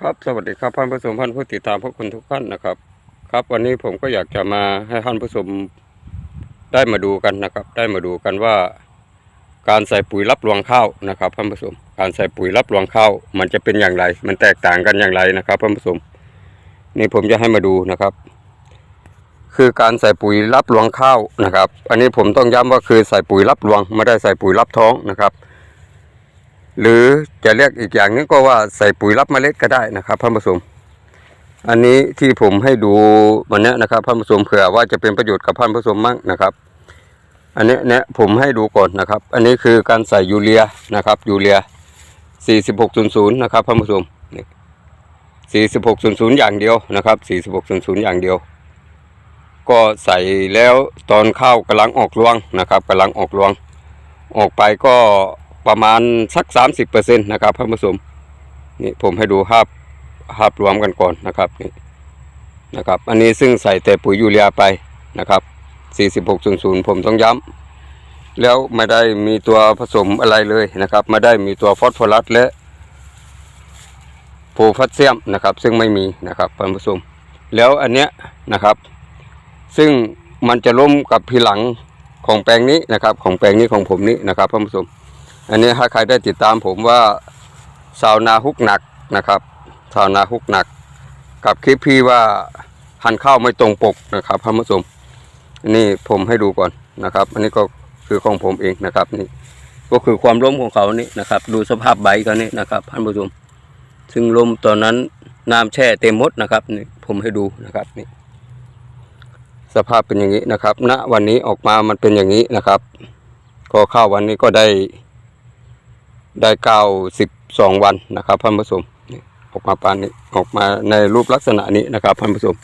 ครับสวัสดีครับท่านผู้ชมท่านผู้ติดตามพวกคุณทุกท่านนะครับ ครับวันนี้ผมก็อยากจะมาให้ท่านผู้ชมได้มาดูกันนะครับ ได้มาดูกันว่า การใส่ปุ๋ยรับรวงข้าวนะครับท่านผู้ชมการใส่ปุ๋ยรับรวงข้าวมันจะเป็นอย่างไร มันแตกต่างกันอย่างไรนะครับท่านผู้ชมนี่ผมจะให้มาดูนะครับ คือการใส่ปุ๋ยรับรวงข้าวนะครับ อันนี้ผมต้องย้ำว่าคือใส่ปุ๋ยรับรวงไม่ได้ใส่ปุ๋ยรับท้องนะครับ หรือจะเรียกอีกอย่างนึงก็ว่าใส่ปุ๋ยรับเมล็ดก็ได้นะครับท่านผู้ชมอันนี้ที่ผมให้ดูวันนี้นะครับท่านผู้ชมเผื่อว่าจะเป็นประโยชน์กับท่านผู้ชมมั่งนะครับ อันนี้เนี่ยผมให้ดูก่อนนะครับ อันนี้คือการใส่ยูเรียนะครับยูเรีย 4600 นะครับท่านผู้ชม4600 อย่างเดียวนะครับ 4600 อย่างเดียว ก็ใส่แล้วตอนข้าวกำลังออกรวงนะครับกำลังออกรวง ออกไปก็ ประมาณสัก 30%นะครับท่านผู้ชมนี่ผมให้ดูภาพภาพรวมกันก่อนนะครับนี่นะครับ อันนี้ซึ่งใส่แต่ปุ๋ยยูเรียไปนะครับ 4600 ผมต้องย้ำแล้วไม่ได้มีตัวผสมอะไรเลยนะครับไม่ได้มีตัวฟอสฟอรัสและโพแทสเซียมนะครับ ซึ่งไม่มีนะครับท่านผู้ชมแล้วอันเนี้ยนะครับ ซึ่งมันจะล้มกับพีหลังของแปลงนี้นะครับ ของแปลงนี้ของผมนี้นะครับท่านผู้ชม อันนี้ถ้าใครได้ติดตามผมว่าชาวนาฮุกหนักนะครับชาวนาฮุกหนัก กับคลิปพี่ว่าพันข้าวไม่ตรงปกนะครับท่านผู้ชมนนี่ผมให้ดูก่อนนะครับ อันนี้ก็คือของผมเองนะครับนี่ก็คือความล้มของเขานี่นะครับ ดูสภาพใบเขานี่นะครับท่านผู้ชมซึ่งล้มตอนนั้นน้ำแช่เต็มหมดนะครับนี่ผมให้ดูนะครับนี่สภาพเป็นอย่างนี้นะครับณวันนี้ออกมามันเป็นอย่างนี้นะครับก็เข้าวันนี้ก็ได้ ได้เก้าสิบสองวันนะครับท่านผู้ชมนี่ออกมาปานนี้ออกมาในรูปลักษณะนี้นะครับท่านผู้ชม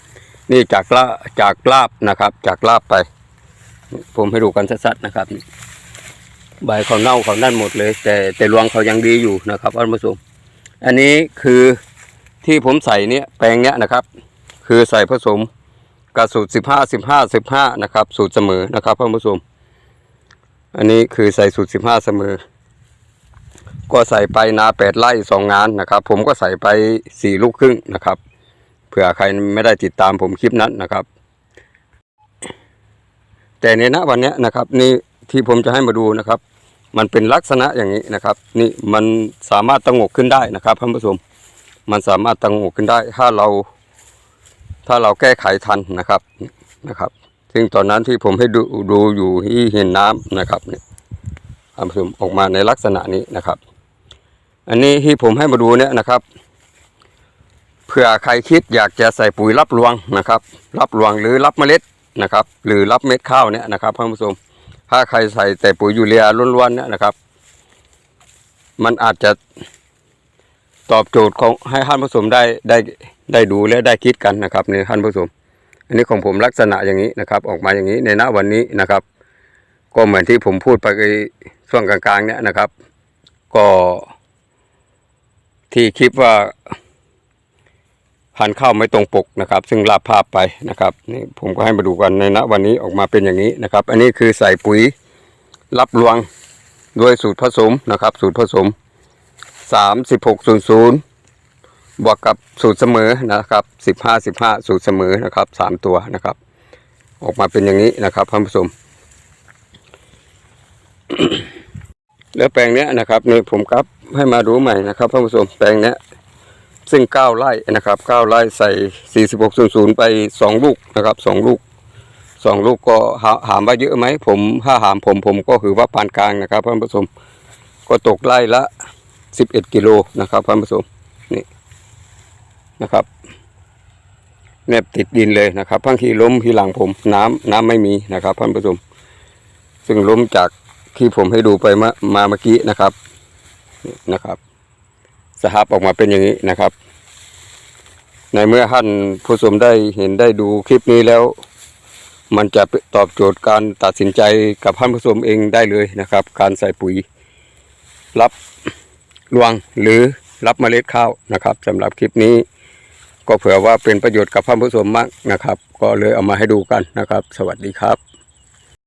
นี่จากลาจากลาบนะครับ จากลาบไป ผมให้ดูกันชัดๆนะครับใบเขาเน่าเขานั่นหมดเลย แต่แต่รวงเขายังดีอยู่นะครับท่านผู้ชมอันนี้คือที่ผมใส่เนี่ยแปลงเนี้ยนะครับ คือใส่ผสมกับสูตรสิบห้าสิบห้าสิบห้านะครับ สูตรเสมอนะครับท่านผู้ชมอันนี้คือใส่สูตรสิบห้าเสมอ ก็ใส่ไปนาแปดไร่สองงานนะครับ ผมก็ใส่ไปสี่ลูกครึ่งนะครับ เผื่อใครไม่ได้ติดตามผมคลิปนั้นนะครับ แต่ในณวันนี้นะครับ นี่ที่ผมจะให้มาดูนะครับ มันเป็นลักษณะอย่างนี้นะครับ นี่มันสามารถตั้งกขึ้นได้นะครับท่านผู้ชมมันสามารถตั้งกขึ้นได้ ถ้าเรา ถ้าเราแก้ไขทันนะครับนะครับ ซึ่งตอนนั้นที่ผมให้ดูดูอยู่ที่เห็นน้ำนะครับเนี่ยท่านผู้ชมออกมาในลักษณะนี้นะครับ อันนี้ที่ผมให้มาดูเนี่ยนะครับเผื่อใครคิดอยากจะใส่ปุ๋ยรับรวงนะครับ รับรวงหรือรับเมล็ดนะครับ หรือรับเม็ดข้าวเนี่ยนะครับท่านผู้ชมถ้าใครใส่แต่ปุ๋ยยูเรียล้วนๆเนี่ยนะครับ มันอาจจะตอบโจทย์ของให้ท่านผู้ชมได้ได้ได้ดูและได้คิดกันนะครับในท่านผู้ชมอันนี้ของผมลักษณะอย่างนี้นะครับ ออกมาอย่างนี้ในณวันนี้นะครับ ก็เหมือนที่ผมพูดไปช่วงกลางๆเนี่ยนะครับ ก็ ที่คลิปว่าพันธุ์ข้าวไม่ตรงปกนะครับ ซึ่งลาบภาพไปนะครับนี่ผมก็ให้มาดูกันในณวันนี้ออกมาเป็นอย่างนี้นะครับ อันนี้คือใส่ปุ๋ยรับรวงด้วยสูตรผสมนะครับ สูตรผสมสามสิบหกศูนย์ศูนย์บวกกับสูตรเสมอนะครับสิบห้าสิบห้าสูตรเสมอนะครับสามตัวนะครับ ออกมาเป็นอย่างนี้นะครับท่านผู้ชม แล้วแปลงเนี้ยนะครับนี่ผมครับให้มาดูใหม่นะครับท่านผู้ชมแปลงเนี้ยซึ่งเก้าไร่นะครับเก้าไร่ใส่สี่สิบหกศูนย์ศูนย์ไปสองลูกนะครับสองลูกสองลูกก็หาหามว่าเยอะไหมผมถ้าหามผมผมก็คือว่าปานกลางนะครับท่านผู้ชมก็ตกไร่ละสิบเอ็ดกิโลนะครับท่านผู้ชมนี่นะครับแนบติดดินเลยนะครับบางทีล้มทีหลังผมน้ำน้ำไม่มีนะครับท่านผู้ชมซึ่งล้มจาก ที่ผมให้ดูไปมามาเมื่อกี้นะครับนะครับสภาพออกมาเป็นอย่างนี้นะครับ ในเมื่อท่านผู้ชมได้เห็นได้ดูคลิปนี้แล้ว มันจะตอบโจทย์การตัดสินใจกับท่านผู้ชมเองได้เลยนะครับ การใส่ปุ๋ย รับรวงหรือรับเมล็ดข้าวนะครับสำหรับคลิปนี้ ก็เผื่อว่าเป็นประโยชน์กับท่านผู้ชมมากนะครับ ก็เลยเอามาให้ดูกันนะครับ สวัสดีครับ